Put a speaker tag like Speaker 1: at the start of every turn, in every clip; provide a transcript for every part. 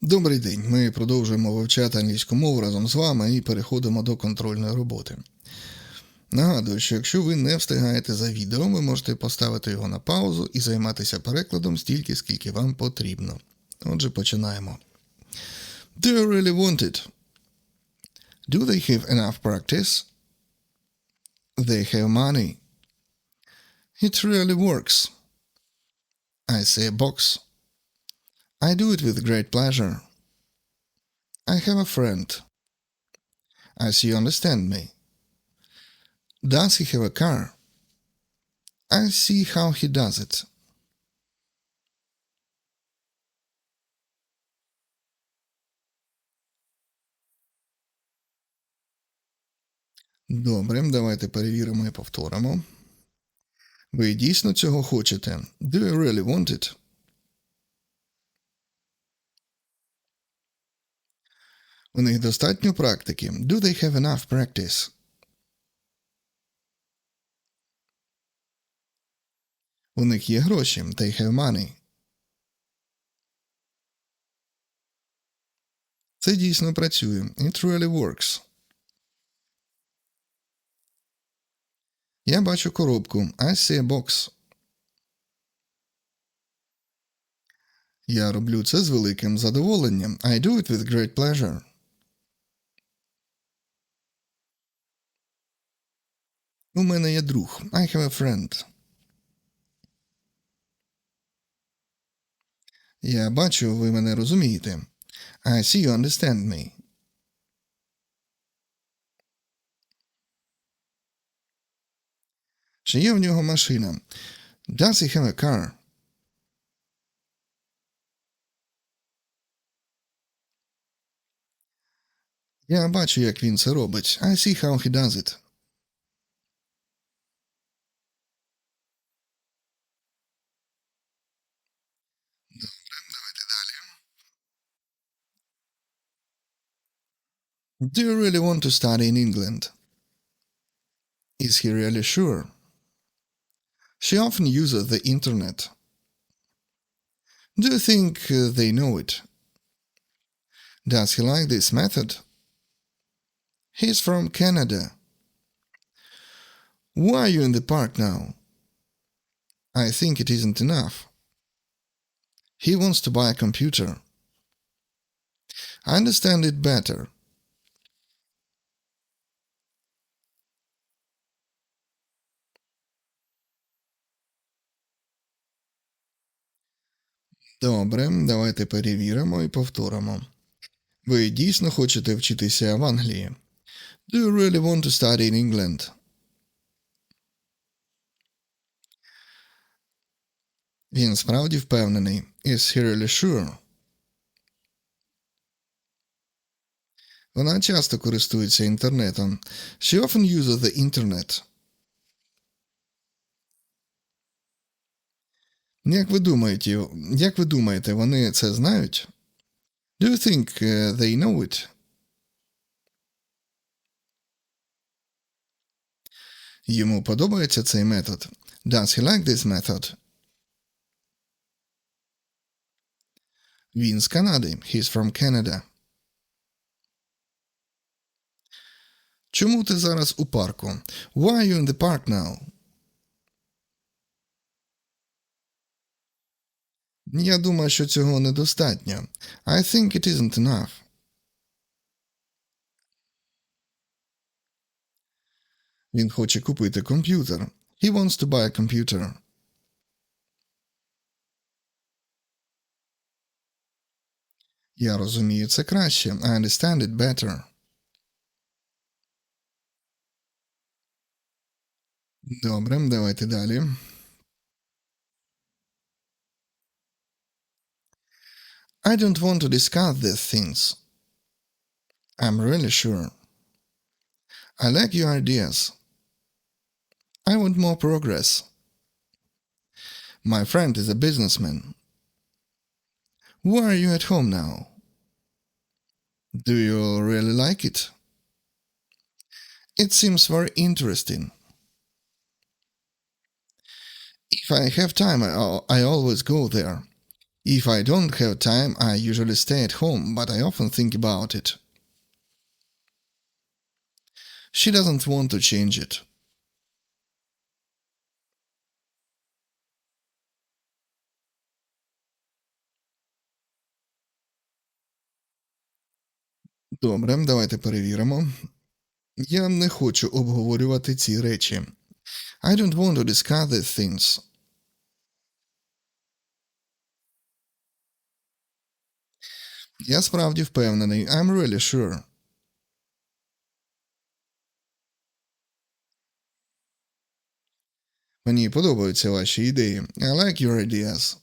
Speaker 1: Добрий день. Ми продовжуємо вивчати англійську мову разом з вами і переходимо до контрольної роботи. Нагадую, що якщо ви не встигаєте за відео, ви можете поставити його на паузу і займатися перекладом стільки, скільки вам потрібно. Отже, починаємо. Do you really want it? Do they have enough practice? They have money. It really works. I see a box. I do it with great pleasure. I have a friend. As you understand me. Does he have a car? I see how he does it. Добре, давайте перевіримо і повторимо. Ви дійсно цього хочете? Do you really want it? У них достатньо практики. Do they have enough practice? У них є гроші. They have money. Це дійсно працює. It really works. Я бачу коробку. I see a box. Я роблю це з великим задоволенням. I do it with great pleasure. У мене є друг. I have a friend. Я бачу, ви мене розумієте. I see you understand me. Чи є в нього машина? Does he have a car? Я бачу, як він це робить. I see how he does it. Do you really want to study in England? Is he really sure? She often uses the internet. Do you think uh, they know it? Does he like this method? He's from Canada. Why are you in the park now? I think it isn't enough. He wants to buy a computer. I understand it better. Добре, давайте перевіримо і повторимо. Ви дійсно хочете вчитися в Англії? Do you really want to study in England? Він справді впевнений. Is he really sure? Вона часто користується інтернетом. She often uses the internet. Як ви думаєте, як ви думаєте, вони це знають? Do you think uh, they know it? Йому подобається цей метод. Does he like this method? Він з Канади. He's from Canada. Чому ти зараз у парку? Why are you in the park now? Я думаю, що цього недостатньо. I think it isn't enough. Він хоче купити комп'ютер. He wants to buy a computer. Я розумію це краще. I understand it better. Добре, давайте далі. I don't want to discuss these things. I'm really sure. I like your ideas. I want more progress. My friend is a businessman. Why are you at home now? Do you really like it? It seems very interesting. If I have time, I, I always go there. If I don't have time, I usually stay at home, but I often think about it. She doesn't want to change it. Добре, давайте перевіримо. Я не хочу обговорювати ці речі. I don't want to discuss these things. Я справді впевнений. I'm really sure. Мені подобаються ваші ідеї. I like your ideas.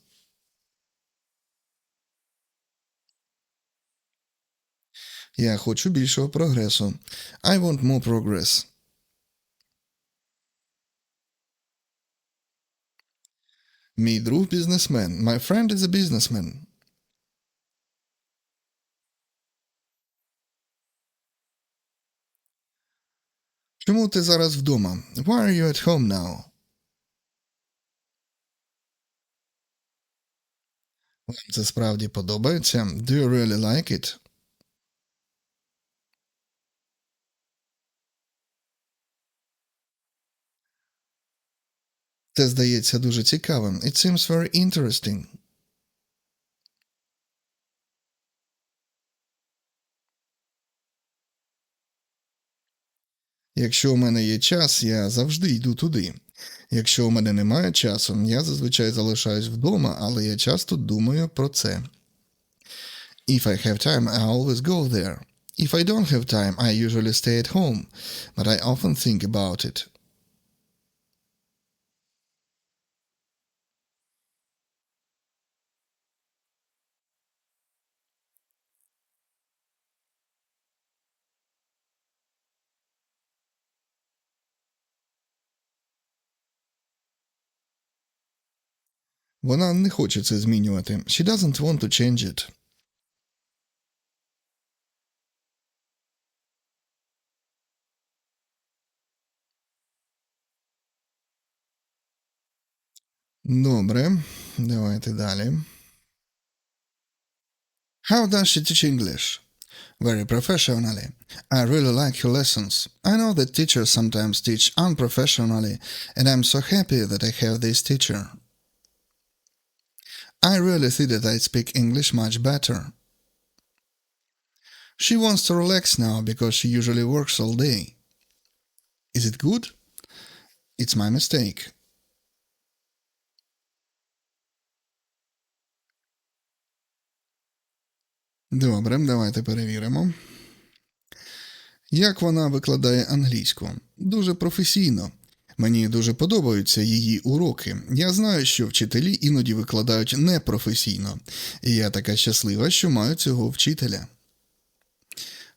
Speaker 1: Я хочу більшого прогресу. I want more progress. Мій друг бізнесмен. My friend is a businessman. Чому ти зараз вдома? Why are you at home now? Вам це справді подобається? Do you really like it? Це здається дуже цікавим. It seems very interesting. Якщо у мене є час, я завжди йду туди. Якщо у мене немає часу, я зазвичай залишаюсь вдома, але я часто думаю про це. If I have time, I always go there. If I don't have time, I usually stay at home, but I often think about it. Вона не хоче це змінювати. She doesn't want to change it. Добре, давайте далі. How does she teach English? Very professionally. I really like her lessons. I know that teachers sometimes teach unprofessionally, and I'm so happy that I have this teacher. I really see that I speak English much better. She wants to relax now because she usually works all day. Is it good? It's my mistake. Добре, давайте перевіримо. Як вона викладає англійську? Дуже професійно. Мені дуже подобаються її уроки. Я знаю, що вчителі іноді викладають непрофесійно, і я така щаслива, що маю цього вчителя.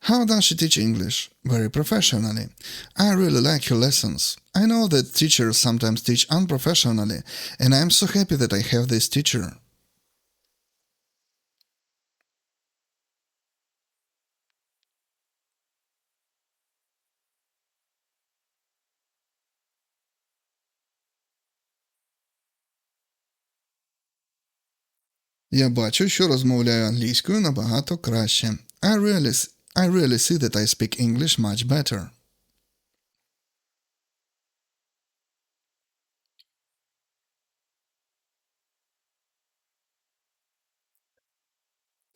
Speaker 1: How does she teach English? Very professionally. I really like her lessons. I know that teachers sometimes teach unprofessionally, and I am so happy that I have this teacher. Я бачу, що розмовляю англійською набагато краще. I really, I really see that I speak English much better.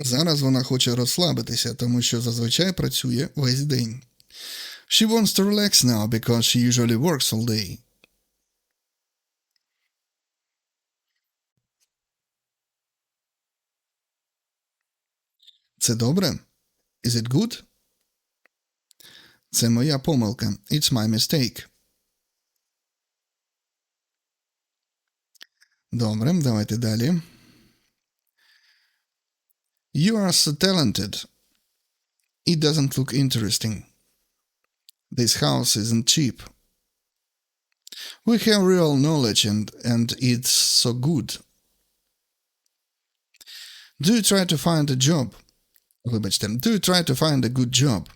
Speaker 1: Зараз вона хоче розслабитися, тому що зазвичай працює весь день. She wants to relax now because she usually works all day. Це добре? Is it good? Це моя помилка. It's my mistake. Добре, давайте далі. You are so talented. It doesn't look interesting. This house isn't cheap. We have real knowledge and, and it's so good. Do you try to find a job? Wybачте, do you try to find a good job?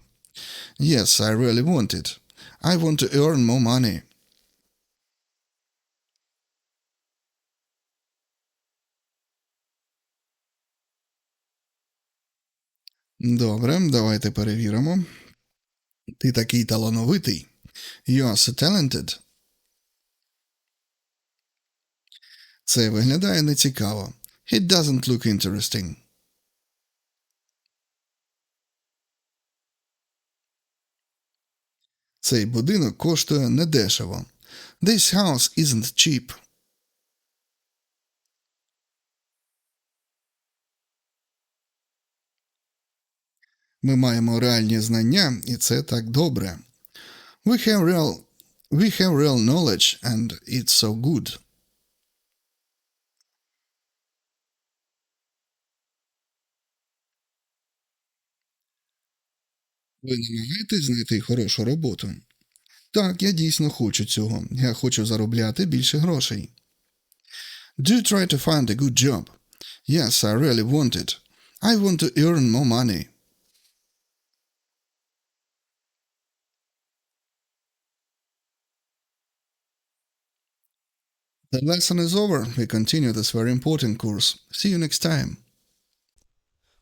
Speaker 1: Yes, I really want it. I want to earn more money. Добре, давайте перевіримо. Ти такий талановитий. You are so talented. Це виглядає нецікаво. It doesn't look interesting. Цей будинок коштує недешево. This house isn't cheap. Ми маємо реальні знання, і це так добре. We have real, we have real knowledge, and it's so good. Ви намагаєтесь знайти хорошу роботу? Так, я дійсно хочу цього. Я хочу заробляти більше грошей. Do try to find a good job? Yes, I really want it. I want to earn more money. The lesson is over. We continue this very important course. See you next time.